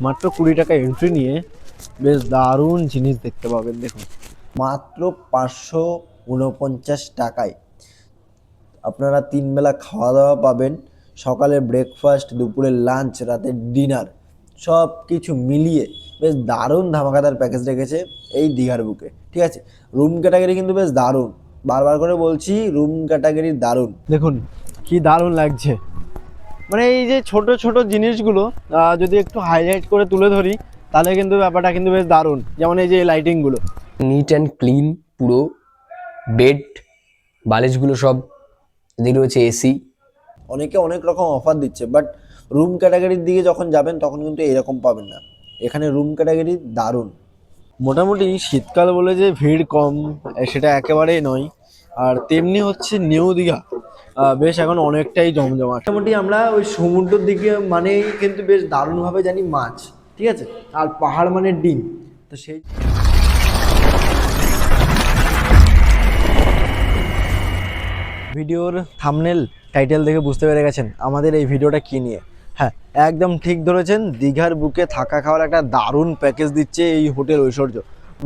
মাত্র কুড়ি টাকা এন্ট্রি নিয়ে বেশ দারুণ জিনিস দেখতে পাবেন দেখুন। মাত্র পাঁচশো উনপঞ্চাশ টাকায়। আপনারা তিন বেলা খাওয়া দাওয়া পাবেন সকালে ব্রেকফাস্ট দুপুরের লাঞ্চ রাতের ডিনার সব কিছু মিলিয়ে বেশ দারুণ ধামাকাদার প্যাকেজ রেখেছে এই দীঘার বুকে ঠিক আছে? রুম ক্যাটাগরি কিন্তু বেশ দারুণ। বারবার করে বলছি রুম ক্যাটাগরি দারুণ। দেখুন কি দারুণ লাগছে। মানে এই যে ছোট ছোট জিনিসগুলো যদি একটু হাইলাইট করে তুলে ধরি তাহলে কিন্তু ব্যাপারটা কিন্তু বেশ দারুণ। যেমন এই যে লাইটিংগুলো নিট অ্যান্ড ক্লিন পুরো বেড বালিশগুলো সব এদিকে রয়েছে এসি অনেকে অনেক রকম অফার দিচ্ছে বাট রুম ক্যাটাগরির দিকে যখন যাবেন তখন কিন্তু এরকম পাবেন না। এখানে রুম ক্যাটাগরি দারুণ। মোটামুটি শীতকাল বলে যে ভিড় কম সেটা একেবারেই নয়। আর তেমনি হচ্ছে নিউ দীঘা বেশ এখন অনেকটাই জমজমাট। মোটামুটি আমরা ওই সমুদ্রের দিকে মানেই কিন্তু বেশ দারুণভাবে জানি মাছ, ঠিক আছে? আর পাহাড় মানে ডিম, তো সেই ভিডিওর থামনেল টাইটেল দেখে বুঝতে পেরে গেছেন আমাদের এই ভিডিওটা কী নিয়ে। হ্যাঁ একদম ঠিক ধরেছেন, দীঘার বুকে থাকা খাওয়ার একটা দারুণ প্যাকেজ দিচ্ছে এই হোটেল ঐশ্বর্য।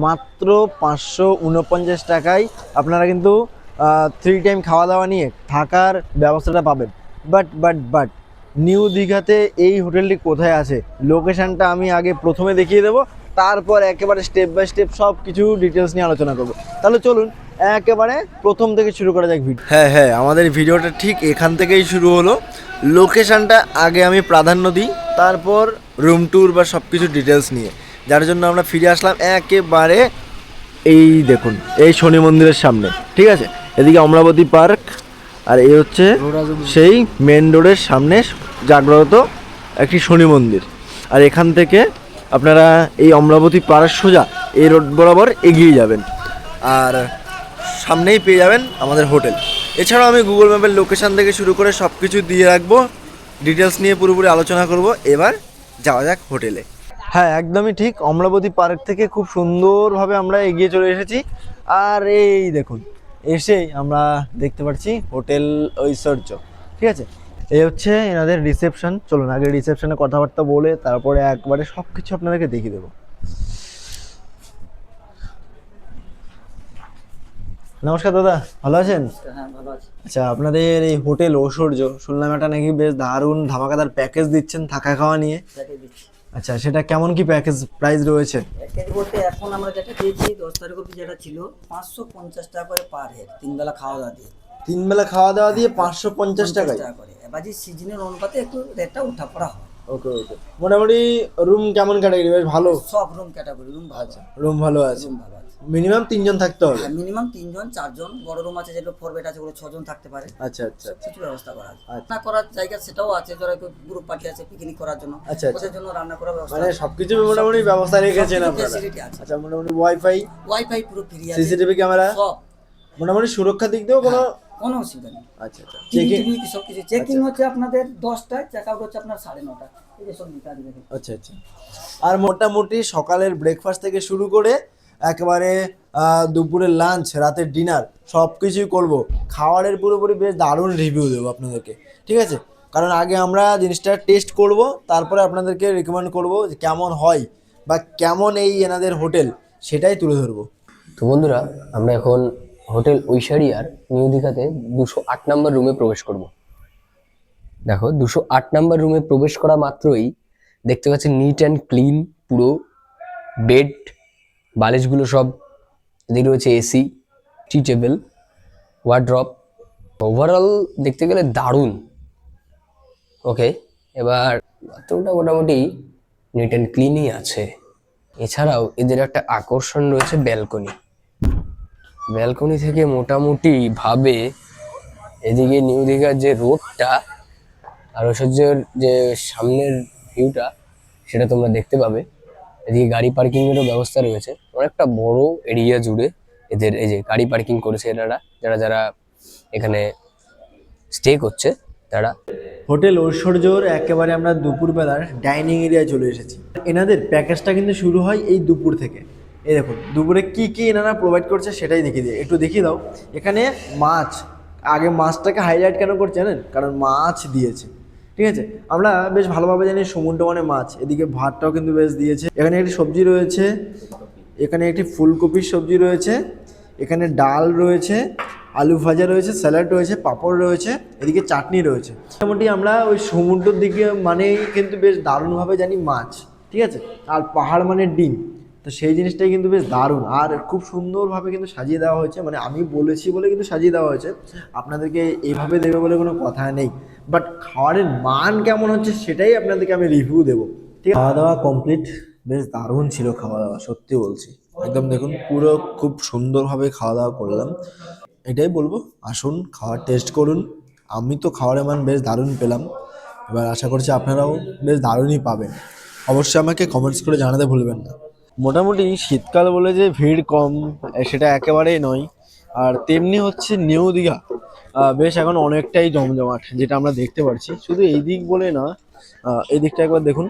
মাত্র পাঁচশো উনপঞ্চাশ টাকায় আপনারা কিন্তু থ্রি টাইম খাওয়া দাওয়া নিয়ে থাকার ব্যবস্থাটা পাবেন। বাট বাট বাট নিউ দীঘাতে এই হোটেলটি কোথায় আছে? লোকেশানটা আমি আগে প্রথমে দেখিয়ে দেবো, তারপর একেবারে স্টেপ বাই স্টেপ সব কিছু ডিটেলস নিয়ে আলোচনা করব। তাহলে চলুন, একেবারে প্রথম থেকে শুরু করা যাক ভিডিও হ্যাঁ হ্যাঁ আমাদের ভিডিওটা ঠিক এখান থেকেই শুরু হলো। লোকেশানটা আগে আমি প্রাধান্য দিই, তারপর রুম ট্যুর বা সব কিছু ডিটেলস নিয়ে। যার জন্য আমরা ফিরে আসলাম একেবারে এই দেখুন, এই শনি মন্দিরের সামনে। ঠিক আছে? এদিকে অমরাবতী পার্ক, আর এই হচ্ছে সেই মেন রোডের সামনে জাগ্রত একটি শনি মন্দির। আর এখান থেকে আপনারা এই অমরাবতী পাড়ার সোজা এই রোড বরাবর এগিয়ে যাবেন। আর সামনেই পেয়ে যাবেন আমাদের হোটেল। এছাড়াও আমি গুগল ম্যাপের লোকেশান থেকে শুরু করে সব কিছু দিয়ে রাখব। ডিটেলস নিয়ে পুরোপুরি আলোচনা করব। এবার যাওয়া যাক হোটেলে। হ্যাঁ একদমই ঠিক। অমরাবতী পার্ক থেকে খুব সুন্দরভাবে আমরা এগিয়ে চলে এসেছি। আর এই দেখুন এসেই আমরা দেখতে পাচ্ছি হোটেল ঐশ্বর্য ঠিক আছে? এই হচ্ছে এনাদের রিসেপশন চলুন আগে রিসেপশনে কথাবার্তা বলে তারপরে একবারে সব কিছু আপনাদেরকে দেখিয়ে দেবো। নমস্কার দাদা ভালো আছেন? হ্যাঁ আচ্ছা আপনাদের এই হোটেল ঐশ্বর্য শুনলাম এটা নাকি বেশ দারুণ ধামাকাদার প্যাকেজ দিচ্ছেন থাকা খাওয়া নিয়ে। আচ্ছা সেটা কেমন কি প্যাকেজ প্রাইস রয়েছে? প্যাকেজ বলতে এখন আমরা যেটা দিয়েছি দশ তারিখ অব্দি যেটা ছিল পাঁচশো পঞ্চাশ টাকা করে পার হেড তিন বেলা খাওয়া দাওয়া দিয়ে। তিন বেলা খাওয়া দাওয়া দিয়ে পাঁচশো পঞ্চাশ টাকা করে। এবার যে সিজনের অনুপাতে একটু রেটটা উঠা পড়া হয়। ওকে ওকে মোটামুটি রুম কেমন ক্যাটাগরি বেশ ভালো? সব রুম ক্যাটাগরি রুম ভালো। রুম ভালো আছে। রুম ভালো আছে। মিনিমাম তিনজন থাকতে হবে? মিনিমাম তিনজন চারজন বড় রুম আছে যেগুলো ফোর বেড আছে ওগুলো ছজন থাকতে পারে। আচ্ছা আচ্ছা আচ্ছা। কিছু ব্যবস্থা করা আছে। আচ্ছা। রান্না করার জায়গা সেটাও আছে যারা গ্রুপ পার্টি আছে পিকনিক করার জন্য। আচ্ছা, আচ্ছা। ওদের জন্য রান্না করার ব্যবস্থা মানে সবকিছু মোটামুটি ব্যবস্থা রেখেছেন আপনারা? আচ্ছা মোটামুটি ওয়াইফাই ওয়াইফাই পুরো ফ্রি আছে। সিসিটিভি ক্যামেরা সব। মোটামুটি সুরক্ষার দিক দিয়েও কোনো কোনো অসুবিধা নেই। আচ্ছা আচ্ছা। চেকিং সব কিছু চেকিং হচ্ছে আপনাদের দশটায় চেক আউট হচ্ছে আপনার সাড়ে নটা। এই যে সব আচ্ছা আচ্ছা। আর মোটামুটি সকালের ব্রেকফাস্ট থেকে শুরু করে একেবারে দুপুরের লাঞ্চ রাতের ডিনার সব কিছুই করব। খাওয়ারের পুরোপুরি বেশ দারুণ রিভিউ দেবো আপনাদেরকে, ঠিক আছে? কারণ আগে আমরা জিনিসটা টেস্ট করব, তারপরে আপনাদেরকে রেকমেন্ড করব যে কেমন হয় বা কেমন এই এনাদের হোটেল সেটাই তুলে ধরবো। তো বন্ধুরা, আমরা এখন হোটেল ঐশারিয়ার নিউ দীঘাতে দুশো আট নম্বর রুমে প্রবেশ করব। দেখো, দুশো আট নম্বর রুমে প্রবেশ করা মাত্রই দেখতে পাচ্ছি নিট অ্যান্ড ক্লিন পুরো বেড বালিশগুলো সব এদিকে রয়েছে এসি টি টেবিল ওয়ার্ড্রপ ওভারঅল দেখতে গেলে দারুণ। ওকে এবার বাথরুমটা মোটামুটি নিট অ্যান্ড ক্লিনই আছে। এছাড়াও এদের একটা আকর্ষণ রয়েছে ব্যালকনি ব্যালকনি থেকে মোটামুটি ভাবে এদিকে নিউ দীঘার যে রোডটা আর ঐশ্বর্যের যে সামনের ভিউটা সেটা তোমরা দেখতে পাবে। এদিকে গাড়ি পার্কিংয়েরও ব্যবস্থা রয়েছে। অনেকটা বড় এরিয়া জুড়ে এদের এই যে গাড়ি পার্কিং করেছে এনারা, যারা যারা এখানে স্টে করছে, তারা। হোটেল ঐশ্বর্যর একেবারে আমরা দুপুরবেলার ডাইনিং এরিয়ায় চলে এসেছি। এনাদের প্যাকেজটা কিন্তু শুরু হয় এই দুপুর থেকে। এই দেখুন, দুপুরে কি কি এনারা প্রোভাইড করছে সেটাই দেখিয়ে দিয়ে একটু দেখিয়ে দাও। এখানে মাছ, আগে মাছটাকে হাইলাইট কেন করছে জানেন? কারণ মাছ দিয়েছে। ঠিক আছে? আমরা বেশ ভালোভাবে জানি সমুদ্র মানে মাছ। এদিকে ভাতটাও কিন্তু বেশ দিয়েছে। এখানে একটি সবজি রয়েছে। এখানে একটি ফুলকপির সবজি রয়েছে। এখানে ডাল রয়েছে, আলু ভাজা রয়েছে, স্যালাড রয়েছে, পাঁপড় রয়েছে, এদিকে চাটনি রয়েছে। মোটামুটি আমরা ওই সমুদ্রের দিকে মানেই কিন্তু বেশ দারুণভাবে জানি মাছ, ঠিক আছে? আর পাহাড় মানে ডিম। তো সেই জিনিসটাই কিন্তু বেশ দারুণ। আর খুব সুন্দরভাবে কিন্তু সাজিয়ে দেওয়া হয়েছে। মানে আমি বলেছি বলে কিন্তু সাজিয়ে দেওয়া হয়েছে। আপনাদেরকে এইভাবে দেবে বলে কোনো কথা নেই। বাট খাবারের মান কেমন হচ্ছে সেটাই আপনাদেরকে আমি রিভিউ দেবো। ঠিক খাওয়া দাওয়া কমপ্লিট বেশ দারুণ ছিল খাওয়া দাওয়া সত্যি বলছি। একদম দেখুন, পুরো খুব সুন্দরভাবে খাওয়া দাওয়া করলাম। এটাই বলব, আসুন, খাওয়ার টেস্ট করুন। আমি তো খাওয়ারের মান বেশ দারুণ পেলাম। এবার আশা করছি আপনারাও বেশ দারুণই পাবেন। অবশ্যই আমাকে কমেন্টস করে জানাতে ভুলবেন না। মোটামুটি শীতকাল বলে যে ভিড় কম, সেটা একেবারেই নয়। আর তেমনি হচ্ছে নিউ দীঘা বেশ এখন অনেকটাই জমজমাট, যেটা আমরা দেখতে পাচ্ছি শুধু এই দিক বলে না এই দিকটা একবার দেখুন।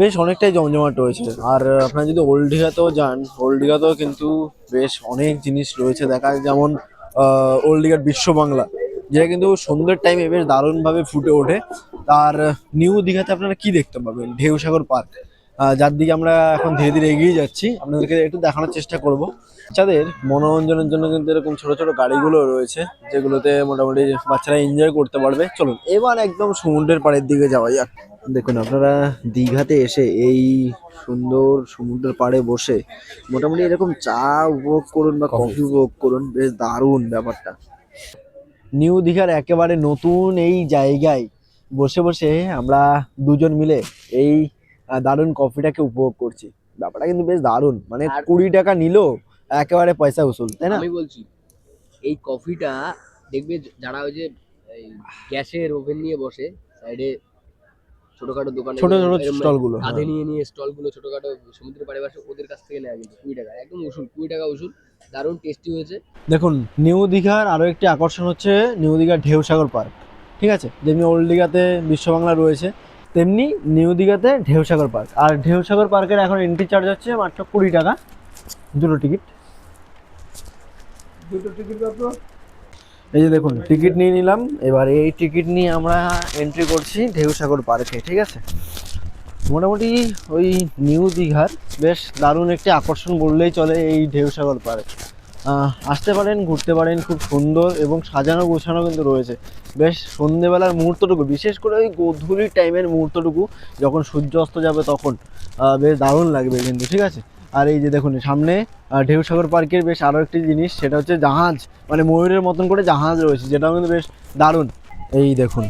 বেশ অনেকটাই জমজমাট রয়েছে। আর আপনারা যদি ওল্ড দীঘাতেও যান, ওল্ড দীঘাতেও কিন্তু বেশ অনেক জিনিস রয়েছে। দেখা যেমন ওল্ড দীঘার বিশ্ব বাংলা, যেটা কিন্তু সন্ধ্যের টাইমে বেশ দারুণভাবে ফুটে ওঠে। তার নিউ দীঘাতে আপনারা কি দেখতে পাবেন? ঢেউসাগর পার্ক। যার দিকে আমরা এখন ধীরে ধীরে এগিয়ে যাচ্ছি আপনাদেরকে একটু দেখানোর চেষ্টা করব। বাচ্চাদের মনোরঞ্জনের জন্য কিন্তু এরকম ছোট ছোট গাড়িগুলো রয়েছে যেগুলোতে মোটামুটি বাচ্চারা এনজয় করতে পারবে। চলুন এবার একদম সমুদ্রের পাড়ের দিকে যাওয়া যাক। দেখুন আপনারা দীঘাতে এসে এই সুন্দর সমুদ্রের পাড়ে বসে মোটামুটি এরকম চা উপভোগ করুন বা কফি উপভোগ করুন বেশ দারুণ ব্যাপারটা। নিউ দীঘার একেবারে নতুন এই জায়গায় বসে বসে আমরা দুজন মিলে এই দারুণ কফিটাকে উপভোগ করছি। ব্যাপারটা কিন্তু বেশ দারুণ। মানে কুড়ি টাকা নিলো একেবারে পয়সা উসুল তাই না? আমি বলছি এই কফিটা দেখবে যারা ওই যে এই গ্যাসের ওভেন নিয়ে বসে সাইডে ছোটখাটো দোকানে ছোট ছোট এরম স্টলগুলো কাঁধে হ্যাঁ। নিয়ে নিয়ে স্টলগুলো ছোটখাটো সমুদ্রের পাড়ে বসে ওদের কাছ থেকে নেওয়া কিন্তু কুড়ি টাকা। একদম উসুল কুড়ি টাকা উসুল। দারুণ টেস্টি হয়েছে। দেখুন নিউ দীঘার আরও একটি আকর্ষণ হচ্ছে নিউ দীঘার ঢেউসাগর পার্ক ঠিক আছে? যেমনি ওল্ড দীঘাতে বিশ্ববাংলা রয়েছে। তেমনি নিউ দীঘাতে ঢেউসাগর পার্ক। আর ঢেউসাগর পার্কের এখন এন্ট্রি চার্জ হচ্ছে মাত্র কুড়ি টাকা। দুটো টিকিট দুটো টিকিট এই যে দেখুন টিকিট নিয়ে নিলাম। এবার এই টিকিট নিয়ে আমরা এন্ট্রি করছি ঢেউসাগর পার্কে ঠিক আছে? মোটামুটি ওই নিউ দীঘার বেশ দারুণ একটি আকর্ষণ বললেই চলে এই ঢেউসাগর পার্ক। আসতে পারেন ঘুরতে পারেন খুব সুন্দর এবং সাজানো গোছানো কিন্তু রয়েছে। বেশ সন্ধেবেলার মুহূর্তটুকু বিশেষ করে ওই গধূলির টাইমের মুহূর্তটুকু যখন সূর্য অস্ত যাবে তখন বেশ দারুণ লাগবে কিন্তু ঠিক আছে? আর এই যে দেখুন সামনে আহ, ঢেউসাগর পার্কের বেশ আরও একটি জিনিস সেটা হচ্ছে জাহাজ মানে ময়ূরের মতন করে জাহাজ রয়েছে যেটাও কিন্তু বেশ দারুণ। এই দেখুন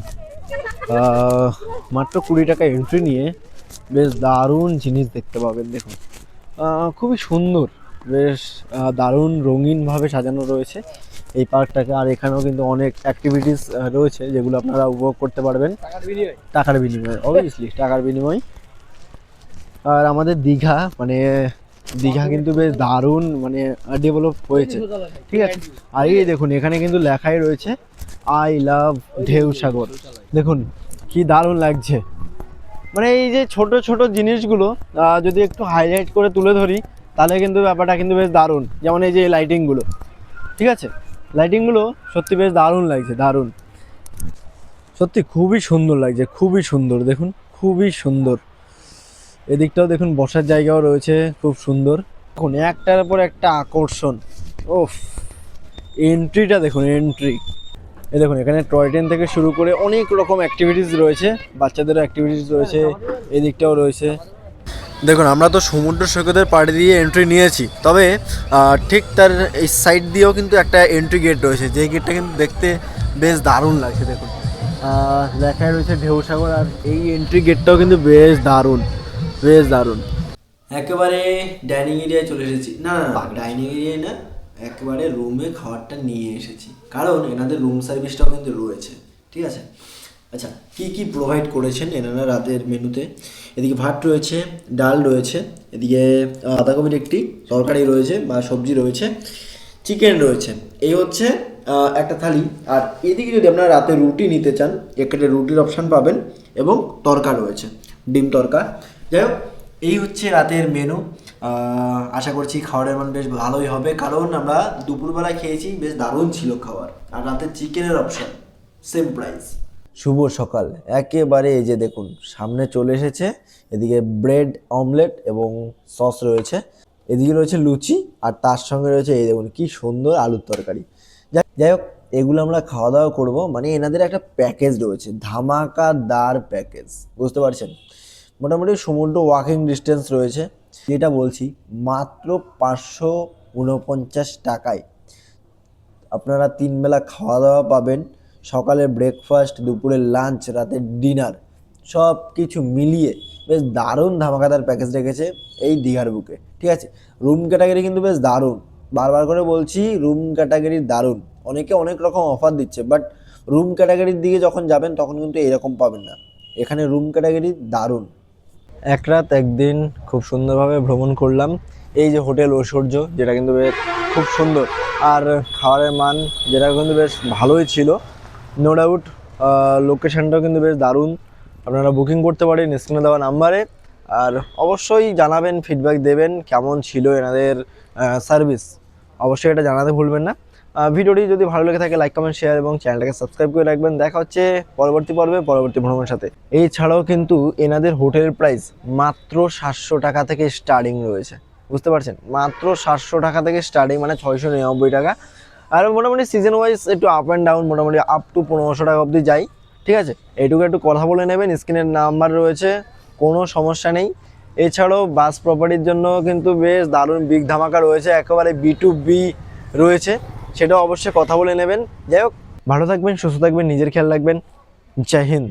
মাত্র কুড়ি টাকা এন্ট্রি নিয়ে বেশ দারুণ জিনিস দেখতে পাবেন দেখুন। খুবই সুন্দর। বেশ দারুণ রঙিনভাবে সাজানো রয়েছে এই পার্কটাকে। আর এখানেও কিন্তু অনেক অ্যাক্টিভিটিস রয়েছে যেগুলো আপনারা উপভোগ করতে পারবেন। টাকার বিনিময়ে। অবভিয়াসলি টাকার বিনিময়। আর আমাদের দীঘা মানে দীঘা কিন্তু বেশ দারুণ মানে ডেভেলপ হয়েছে। ঠিক আছে? আর এই দেখুন এখানে কিন্তু লেখাই রয়েছে আই লাভ ঢেউ সাগর দেখুন কি দারুণ লাগছে। মানে এই যে ছোট ছোট জিনিসগুলো যদি একটু হাইলাইট করে তুলে ধরি তাহলে কিন্তু ব্যাপারটা কিন্তু বেশ দারুণ। যেমন এই যে লাইটিংগুলো ঠিক আছে? লাইটিংগুলো সত্যি বেশ দারুণ লাগছে, দারুণ। সত্যি খুবই সুন্দর লাগছে, খুবই সুন্দর, দেখুন, খুবই সুন্দর। এদিকটাও দেখুন, বসার জায়গাও রয়েছে, খুব সুন্দর। দেখুন, একটার পর একটা আকর্ষণ। ওফ এন্ট্রিটা দেখুন এন্ট্রি এ দেখুন, এখানে টয় ট্রেন থেকে শুরু করে অনেক রকম অ্যাক্টিভিটিস রয়েছে। বাচ্চাদেরও অ্যাক্টিভিটিস রয়েছে, এদিকটাও রয়েছে। দেখুন, আমরা তো সমুদ্র সৈকতের পাড়ে দিয়ে এন্ট্রি নিয়েছি, তবে ঠিক তার এই সাইড দিয়েও কিন্তু একটা এন্ট্রি গেট রয়েছে, যে গেটটা কিন্তু দেখতে বেশ দারুণ লাগছে, দেখুন। লেখায় রয়েছে ঢেউসাগর, আর এই এন্ট্রি গেটটাও কিন্তু বেশ দারুণ বেশ দারুণ। একেবারে ডাইনিং এরিয়ায় চলে এসেছি। না না ডাইনিং এরিয়ায় না, একেবারে রুমে খাবারটা নিয়ে এসেছি। কারণ এনাদের রুম সার্ভিসটাও কিন্তু রয়েছে, ঠিক আছে? আচ্ছা কি কি প্রোভাইড করেছেন এনারা রাতের মেনুতে এদিকে ভাত রয়েছে, ডাল রয়েছে, এদিকে বাঁধাকপির একটি তরকারি রয়েছে বা সবজি রয়েছে, চিকেন রয়েছে। এই হচ্ছে একটা থালি। আর এদিকে যদি আপনারা রাতে রুটি নিতে চান একটা রুটির অপশান পাবেন এবং তরকা রয়েছে, ডিম তরকা। যাই হোক, এই হচ্ছে রাতের মেনু আশা করছি খাবারের মান বেশ ভালোই হবে, কারণ আমরা দুপুরবেলা খেয়েছি, বেশ দারুণ ছিল খাবার আর রাতে চিকেনের অপশান সেম প্রাইস শুভ সকাল। একেবারে এই যে দেখুন, সামনে চলে এসেছে, এদিকে ব্রেড, অমলেট এবং সস রয়েছে। এদিকে রয়েছে লুচি আর তার সঙ্গে রয়েছে এই দেখুন, কি সুন্দর আলুর তরকারি। যাই- হোক, এগুলো আমরা খাওয়া দাওয়া করব। মানে এনাদের একটা প্যাকেজ রয়েছে, ধামাকাদার প্যাকেজ বুঝতে পারছেন? মোটামুটি সমুদ্র ওয়াকিং ডিস্টেন্স রয়েছে। যেটা বলছি, মাত্র পাঁচশো উনপঞ্চাশ টাকায়। আপনারা তিন বেলা খাওয়া দাওয়া পাবেন। সকালে ব্রেকফাস্ট দুপুরের লাঞ্চ রাতের ডিনার সব কিছু মিলিয়ে বেশ দারুণ ধামাকাদার প্যাকেজ রেখেছে এই দীঘার বুকে, ঠিক আছে? রুম ক্যাটাগরি কিন্তু বেশ দারুণ। বারবার করে বলছি রুম ক্যাটাগরি দারুণ। অনেকে অনেক রকম অফার দিচ্ছে বাট রুম ক্যাটাগরির দিকে যখন যাবেন, তখন কিন্তু এরকম পাবেন না। এখানে রুম ক্যাটাগরি দারুণ। এক রাত, একদিন খুব সুন্দরভাবে ভ্রমণ করলাম। এই যে হোটেল ঐশ্বর্য, যেটা কিন্তু বেশ খুব সুন্দর। আর খাবারের মান, যেটা কিন্তু বেশ ভালোই ছিল নো ডাউট লোকেশনটাও কিন্তু বেশ দারুণ। আপনারা বুকিং করতে পারেন স্ক্রিনে দেওয়া নাম্বারে আর অবশ্যই জানাবেন ফিডব্যাক দেবেন, কেমন ছিল এনাদের সার্ভিস অবশ্যই এটা জানাতে ভুলবেন না। ভিডিওটি যদি ভালো লেগে থাকে লাইক কমেন্ট শেয়ার এবং চ্যানেলটাকে সাবস্ক্রাইব করে রাখবেন। দেখা হচ্ছে পরবর্তী পর্বে, পরবর্তী ভ্রমণের সাথে। এছাড়াও কিন্তু এনাদের হোটেলের প্রাইস মাত্র সাতশো টাকা থেকে স্টার্টিং রয়েছে। বুঝতে পারছেন? মাত্র সাতশো টাকা থেকে স্টার্টিং মানে ছয়শো নিরানব্বই টাকা। আর মোটামুটি সিজন ওয়াইজ একটু আপ অ্যান্ড ডাউন মোটামুটি আপ টু পনেরোশো টাকা অবধি যাই, ঠিক আছে? এটুকু একটু কথা বলে নেবেন স্ক্রিনের নাম্বার রয়েছে, কোনো সমস্যা নেই। এছাড়াও বাস প্রপার্টির জন্য কিন্তু বেশ দারুণ বিগ ধামাকা রয়েছে, একেবারে বি টু বি রয়েছে সেটা অবশ্যই কথা বলে নেবেন। যাই হোক, ভালো থাকবেন, সুস্থ থাকবেন, নিজের খেয়াল রাখবেন। জয় হিন্দ।